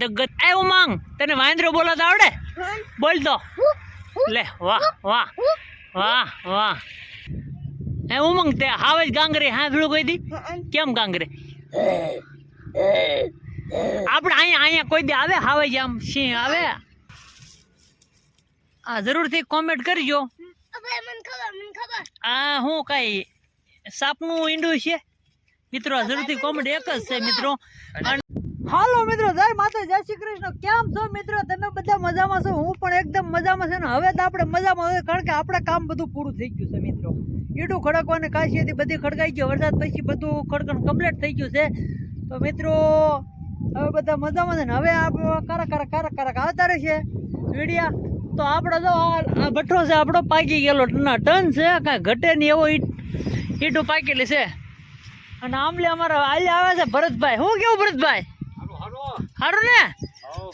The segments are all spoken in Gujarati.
દગત. એ ઉમંગ તને વાંદરો બોલાતા આવડે? બોલ તો. લે વાહ વાહ વાહ વાહ. એ ઉમંગ તે હાવે ગાંગરે હા ભીડું કહી દી કેમ ગાંગરે? આપણે અહીંયા અહીંયા કોઈ દી આવે? હાવે જ આમ સિંહ આવે? આ જરૂરથી કોમેન્ટ કરજો. આ હું કઈ સાપનું ઈંડું છે? મિત્રો જરૂરથી કોમેન્ટ એક જ છે મિત્રો. અને હાલો મિત્રો, જય માતા જય શ્રી કૃષ્ણ. કેમ છો મિત્રો? તમે બધા મજામાં છો? હું પણ એકદમ મજામાં છે ને હવે તો આપણે મજામાં હોય કારણ કે આપણે કામ બધું પૂરું થઈ ગયું છે મિત્રો. ઈડું ખડકવાને કાશી હતી બધી ખડકાઈ ગયો વરસાદ પછી બધું ખડકણ કમ્પ્લીટ થઈ ગયું છે. તો મિત્રો, હવે બધા મજામાં છે ને? હવે આપણે કારા કારા કારા કારા આવતા રહેશે. વીડિયા. તો આપણો જો આ ભઠ્ઠો છે, આપણો પાકી ગયેલો ટન છે, કાંઈ ઘટે નહીં એવો ઈટ ઈટું પાકેલી છે. અને આમલે અમારા આજે આવે છે ભરતભાઈ. હું કેવું ભરતભાઈ? સારું ને?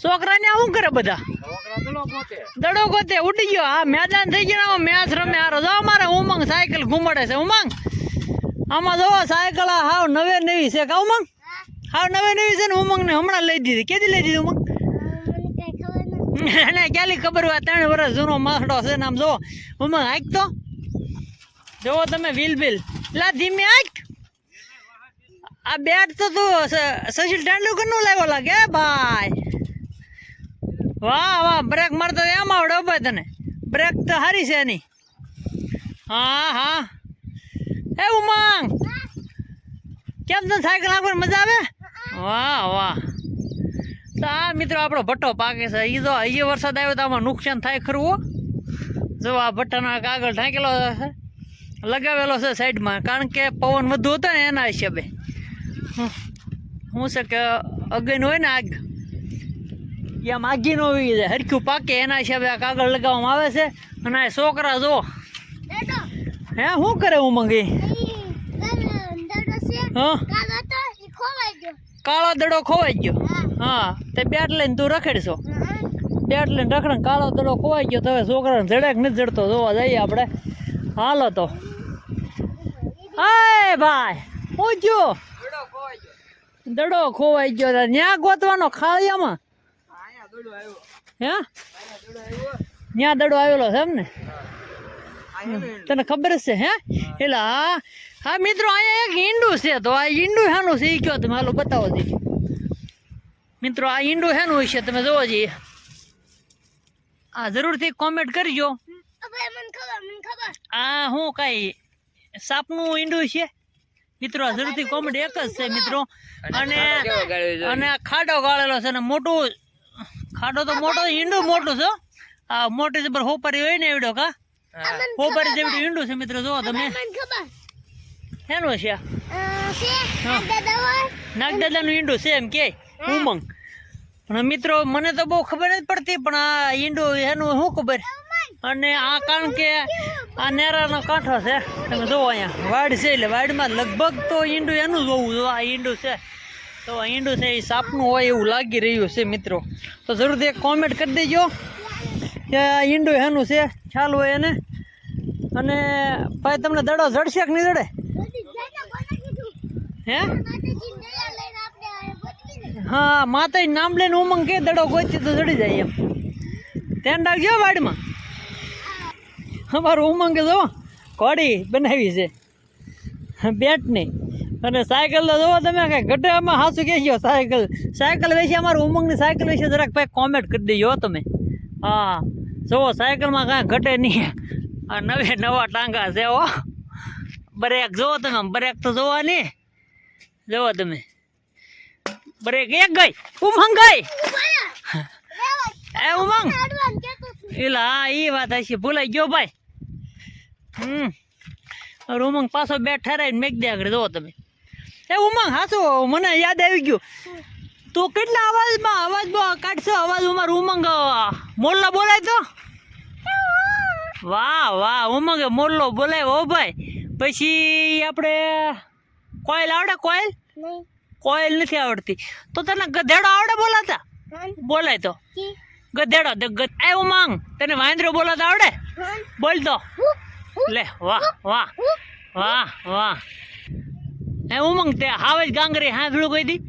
છોકરાને શું કરે બધા? દડો ગોતે, ઉડી ગયો. આ મેદાન થઈ ગયો મેચ રમે હારો. જો અમારે ઉમંગ સાયકલ ઘુમાડે છે, ઉમંગ. આમાં જોવો સાયકલ હાવ નવે નવી છે કા ઉમંગ? હાવ નવે નવી છે ને ઉમંગ ને હમણાં લઈ દીધી. કેદી લઈ દીધી ઉમંગ? એને ક્યાંલી ખબર હોય? ત્રણ વર્ષ જૂનો માસડો છે ને આમ જો. ઉમંગ હાક તો જોવો તમે વ્હીલ બિલ લા ધીમે હાક. આ બેટ તો તું સચિન તેંડુલકરનું લાવ્યો લાગે ભાઈ? વાહ વાહ બ્રેક મારતો એમ આવડે ભાઈ તને. બ્રેક તો સારી છે એની. હા હા. એ ઉમંગ. કેમ તને સાયકલ આગળ મજા આવે? વાહ વાહ. તો આ મિત્રો આપણો ભટ્ટો પાકે છે. એ જો એ વરસાદ આવ્યો તો આમાં નુકસાન થાય ખરું જો આ ભટ્ટાનો કાગળ ઢાંકેલો લગાવેલો છે સાઈડમાં કારણ કે પવન વધુ હતો ને એના હિસાબે. શું છે કે અગન હોય ને આગ એ આમ આગી હોય છે. જાય હરખ્યું પાકે એના હિસાબે આ કાગળ લગાવવામાં આવે છે. અને આ છોકરા જો હે શું કરે ઉમંગી મંગી? કાળો દડો ખોવાઈ ગયો? હા. તે બેટ લઈને તું રખડશો? બેટ લઈને રખડે કાળો દડો ખોવાઈ ગયો તો હવે છોકરાને જડે કે નથી જડતો. જોવા જઈએ આપણે. હાલો તો. હાય ભાઈ હું જો દડો ખોવાઈ ગયો તો ન્યા ગોતવાનો ખાળિયામાં હે? ન્યા દડો આવેલો છે એમ ને તને ખબર જ છે હે? એટલે હા હા મિત્રો અહીંયા એક ઈંડું છે તો આ ઈંડું શાનું છે એ કયો તમે હાલો બતાવો જઈએ. મિત્રો આ ઈંડું શાનું છે તમે જોવો જઈએ. આ જરૂરથી કોમેન્ટ કરજો. આ હું કઈ સાપનું ઈંડું છે? મિત્રો જરૂરથી કોમેન્ટ એક જ છે મિત્રો. અને અને ખાડો ગાળેલો છે અને મોટું ખાડો તો મોટો ઈંડું મોટું છે. આ મોટી જબર હોપારી હોય ને એવડો કા? હોપારી જેવડું ઈંડું છે મિત્રો જોવો તમે. એનું છે? આ? નાગદાદાનું ઈંડું છે એમ કે ઉમંગ. પણ મિત્રો મને તો બહુ ખબર નથી પડતી પણ આ ઈંડું એનું શું ખબર? અને આ કારણ કે આ નેરાનો કાંઠો છે. તમે જુઓ અહીંયા, વાડ છે એટલે વાડમાં લગભગ તો ઈંડું એનું જ હોવું જો આ ઈંડું છે. તો આ ઈંડું છે, એ સાપનું હોય એવું લાગી રહ્યું છે મિત્રો. તો જરૂરથી એક કોમેન્ટ કરી દેજો કે આ ઈંડું એનું છે. ખ્યાલ હોય એને. અને ભાઈ, તમને દડો જડશે કે નહીં જડે? હે? હા માતા નામ લઈને ઉમંગ કે દડો ગોચી તો જડી જાય એમ. ધ્યાન રાખજો વાડીમાં. અમારું ઉમંગ જો ઘોડી બનાવી છે. બેટની. અને સાયકલ તો જોવો તમે કે ગઢામાં હાસું કહેજો સાયકલ. સાયકલ વિશે અમારું ઉમંગની સાયકલ વિશે જરાક ભાઈ કોમેન્ટ કરી દેજો તમે. હા જોવો સાયકલમાં કાંઈ ઘટે નહીં. આ નવે નવા ટાંગા છે હો. બ્રેક જોવો તમે બ્રેક તો જોવા નહીં જોવો તમે. બ્રેક એક ગઈ. ઉમંગ ગઈ. એ ઉમંગ? એલા હા એ વાત હશે. ભૂલાઈ ગયો ભાઈ. હમ. ઉમંગ પાછો બે ઠરાઈને મેક દે આગળ જો તમે. એ ઉમંગ હાસો મને યાદ આવી ગયું. તો કેટલા અવાજમાં અવાજ કાઢશો? અવાજ ઉમર ઉમંગ મોરલો બોલાય તો? વાહ વાહ ઉમંગે મોરલો બોલાય ઓ ભાઈ. પછી આપણે કોયલ આવડે કોયલ? કોયલ નથી આવડતી. તો તને ગધેડો આવડે બોલાતા? બોલાય તો. ગધેડો એ ઉમંગ તને વાંદરો બોલાતા આવડે? બોલ તો. લે વાહ વાહ વાહ વાહ. એ ઉમંગ તે હાવે જ ગાંગરે હા ભીડું કહી દી.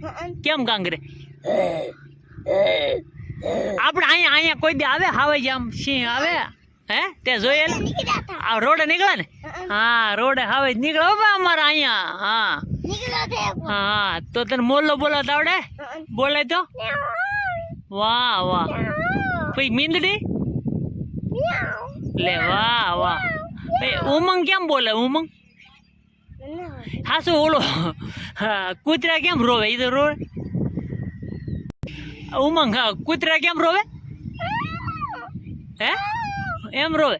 કેમ ગાંગરે? આપણે અહીંયા અહીંયા કોઈ દી આવે? હાવે આમ સિંહ આવે? હે? તે જોયેલ નીકળ્યા હતા. આ રોડે નીકળે ને? હા રોડે હાવે નીકળે હો ભાઈ અમારે અહીંયા. હા. નીકળ્યા હતા હા તો તને મોલ્લો બોલાવતા આવડે? બોલાય તો. વાહ વાહ. પછી મીંદડી? લે વાહ વાહ. એ ઉમંગ કેમ બોલે ઉમંગ હા શું ઓલો કૂતરા કેમ રોવે એ તો રોવે ઉમંગ હા કૂતરા કેમ રોવે હે એમ રોવે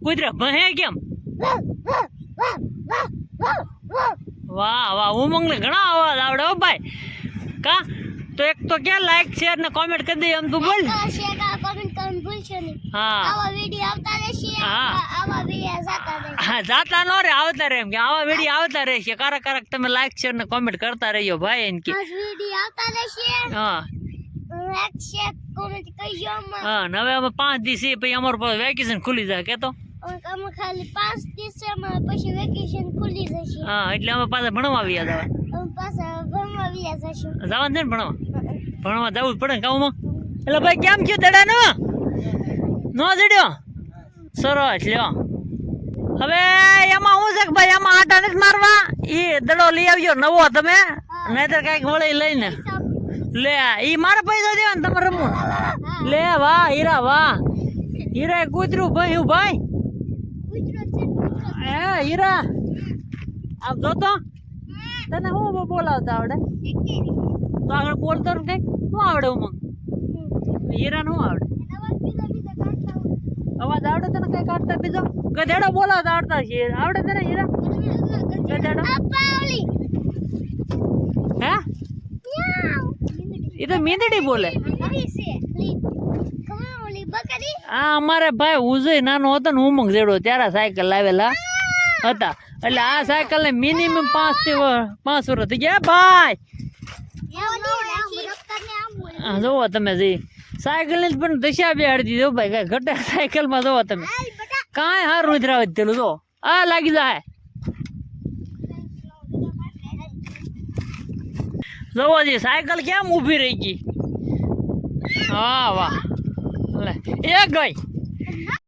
કૂતરા ભહે કેમ વાહ વાહ ઉમંગ ને ઘણા અવાજ આવડે હો ભાઈ કા તો એક તો ક્યાં લાઈક શેર ને કોમેન્ટ કરી દે એમ તું બોલ શેર કોમેન્ટ કરવાનું ભૂલશો નહીં હા આવા વીડિયો આવતા રહેશે હા. જાતા હા જાતા નો રે આવતા રે એમ કે આવા વીડિયો આવતા રહેશે કારક કારક તમે લાઈક શેર ને કોમેન્ટ કરતા રહીયો ભાઈ એમ કે. આવતા રહેશે. હા. લાઈક શેર કોમેન્ટ કરજો હા હવે અમે પાંચ દિવસ પછી અમારું પાસે વેકેશન ખુલી જાય કેતો. અમે ખાલી પાંચ દિવસમાં પછી વેકેશન ખુલી જશે. હા એટલે અમે પાછા ભણવા આવ્યા જવા અમે પાછા ભણવા વ્યા જશું. જવાનું છે ને ભણવા? ભણવા જવું જ પડે ને કામમાં એટલે ભાઈ કેમ છે દડાનો? નો જડ્યો? સરસ, લ્યો. હવે એમાં શું છે કે ભાઈ એમાં આટા નથી મારવા? એ દડો લઈ આવજો, નવો તમે. નહીતર કંઈક વળી લઈને. લે ઈ મારા પૈસા દેવા ને તમારે રમવું લે, વાહ, હીરા વાહ. હીરા કૂતરું ભાઈ, હું ભાઈ? એ, હીરા. આ જોતો તને હું બોલાવતા આવડે? તો આગળ બોલતો ને કંઈક. શું આવડે ઉમંગ? હીરા નું આવડે? અવાજ આવડે તને કઈ કાઢતા બીજો? ગધેડો બોલાવતા આવડતા છે. આવડે તને હીરા? ગધેડો? હે? એ તો મીંદડી બોલે. આ અમારે ભાઈ ઉજય નાનો હતો ને ઉમંગ જેડો ત્યારે સાયકલ લાવેલા હતા. એટલે આ સાયકલ ને મિનિમમ પાંચથી પાંચ વર્ષ થઈ ગયા. ભાઈ! હા જોવો તમે જી સાયકલની પણ દશા બેહાડી દીધો ભાઈ કઈ ઘટે સાયકલમાં જોવો તમે. કાંઈ હારું નથી રાવત તેલું જો. આ લાગી જાય. જોવો જી સાયકલ કેમ ઊભી રહી ગઈ? હા વાહ. લે એ ગઈ.